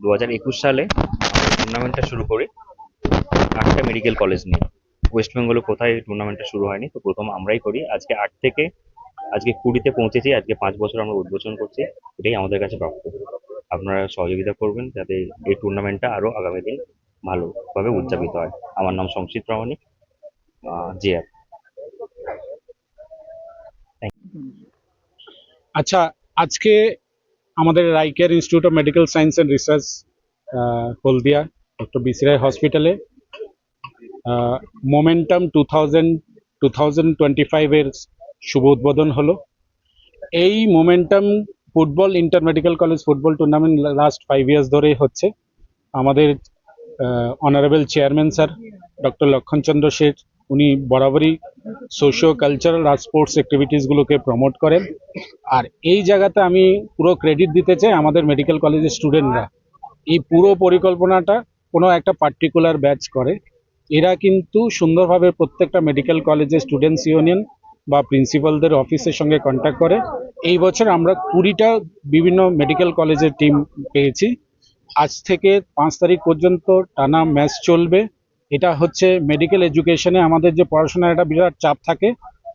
দু হাজার একুশ সালে টুর্নামেন্টটা শুরু করি। আটটা মেডিকেল কলেজ নিয়ে। ওয়েস্ট বেঙ্গলে কোথায় টুর্নামেন্টটা শুরু হয়নি, তো প্রথম আমরাই করি। আজকে আট থেকে, আজকে কুড়িতে পৌঁছেছি, আজকে পাঁচ বছর আমরা উদ্বোধন করছি। এটাই আমাদের কাছে প্রাপ্য। আপনারা সহযোগিতা করবেন যাতে এই টুর্নামেন্টটা আরও আগামী দিন ভালোভাবে উদযাপিত হয়। আমার নাম সংসিত প্রামাণিক জিআর আচ্ছা আজকে আমাদের রাইকেয়ার institute of medical science and research Haldia, doctor BC Roy হসপিটালে। Momentum two thousand two thousand twenty ফাইভের শুভ উদ্বোধন হলো। এই momentum football, inter medical college football tournament last five years ধরেই হচ্ছে। আমাদের honourable chairman sir doctor Lakshmanchandra Sheth উনি বরাবরই সোশিও কালচারাল আর স্পোর্টস অ্যাক্টিভিটিসগুলোকে প্রমোট করেন। আর এই জায়গাতে আমি পুরো ক্রেডিট দিতে চাই আমাদের মেডিকেল কলেজের স্টুডেন্টরা এই পুরো পরিকল্পনাটা কোনো একটা পার্টিকুলার ব্যাচ করে। এরা কিন্তু সুন্দরভাবে প্রত্যেকটা মেডিকেল কলেজের স্টুডেন্টস ইউনিয়ন বা প্রিন্সিপালদের অফিসের সঙ্গে কন্ট্যাক্ট করে। এই বছর আমরা কুড়িটা বিভিন্ন মেডিকেল কলেজের টিম পেয়েছি। আজ থেকে পাঁচ তারিখ পর্যন্ত টানা ম্যাচ চলবে। এটা হচ্ছে মেডিকেল এডুকেশনে আমাদের যে পড়াশোনার একটা বিরাট চাপ থাকে।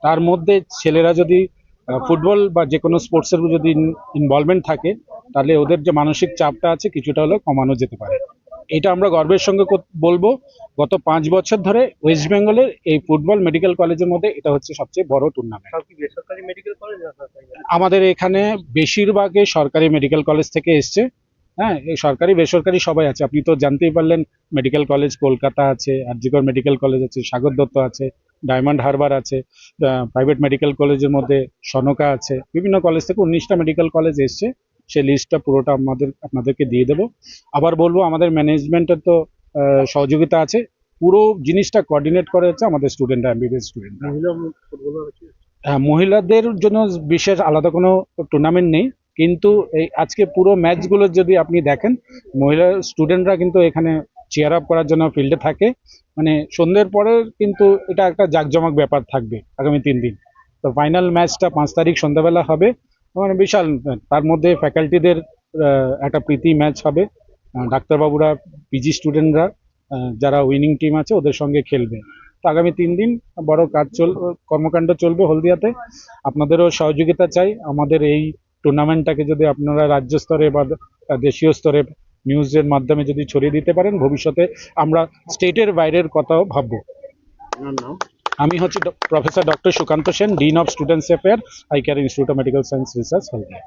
তার মধ্যে ছেলেরা যদি ফুটবল বা যে কোনো স্পোর্টসের যদি ইনভলভমেন্ট থাকে তাহলে ওদের যে মানসিক চাপটা আছে কিছুটা হলেও কমানো যেতে পারে। এটা আমরা গর্বের সঙ্গে বলব গত পাঁচ বছর ধরে ওয়েস্ট বেঙ্গলের এই ফুটবল মেডিকেল কলেজের মধ্যে এটা হচ্ছে সবচেয়ে বড় টুর্নামেন্ট আমাদের এখানে বেশিরভাগই সরকারি মেডিকেল কলেজ থেকে এসছে। হ্যাঁ এই সরকারি বেসরকারি সবাই আছে। আপনি তো জানতেই পারলেন মেডিকেল কলেজ কলকাতা আছে আরজিকর মেডিকেল কলেজ আছে সাগর দত্ত আছে ডায়মন্ড হারবার আছে প্রাইভেট মেডিকেল কলেজের মধ্যে সনকা আছে বিভিন্ন কলেজ থেকে উনিশটা মেডিকেল কলেজ এসছে। সে লিস্টটা পুরোটা আমাদের আপনাদেরকে দিয়ে দেবো। আবার বলব আমাদের ম্যানেজমেন্টের তো সহযোগিতা আছে। পুরো জিনিসটা কোঅর্ডিনেট করে হচ্ছে আমাদের স্টুডেন্টরা এমবিবিএস স্টুডেন্টরা হ্যাঁ মহিলাদের জন্য বিশেষ আলাদা কোনো টুর্নামেন্ট নেই। কিন্তু এই আজকে পুরো ম্যাচগুলো যদি আপনি দেখেন, মহিলা স্টুডেন্টরা কিন্তু এখানে চেয়ার আপ করার জন্য ফিল্ডে থাকে। মানে সন্ধ্যের পরে কিন্তু এটা একটা জাঁকজমক ব্যাপার থাকবে আগামী তিন দিন। তো ফাইনাল ম্যাচটা পাঁচ তারিখ সন্ধ্যাবেলা হবে। মানে বিশাল, তার মধ্যে ফ্যাকাল্টিদের একটা প্রীতি ম্যাচ হবে। ডাক্তারবাবুরা পিজি স্টুডেন্টরা যারা উইনিং টিম আছে, ওদের সঙ্গে খেলবে। তো আগামী তিন দিন বড় কাজ চল, কর্মকাণ্ড চলবে হলদিয়াতে। আপনাদেরও সহযোগিতা চাই। আমাদের এই টুর্নামেন্টটাকে যদি আপনারা রাজ্য স্তরে বা দেশীয় স্তরে নিউজের মাধ্যমে যদি ছড়িয়ে দিতে পারেন ভবিষ্যতে আমরা স্টেটের বাইরের কথাও ভাববো। আমি হচ্ছে professor doctor Sukanta Sen dean of students affair I care institute of medical science research Haldia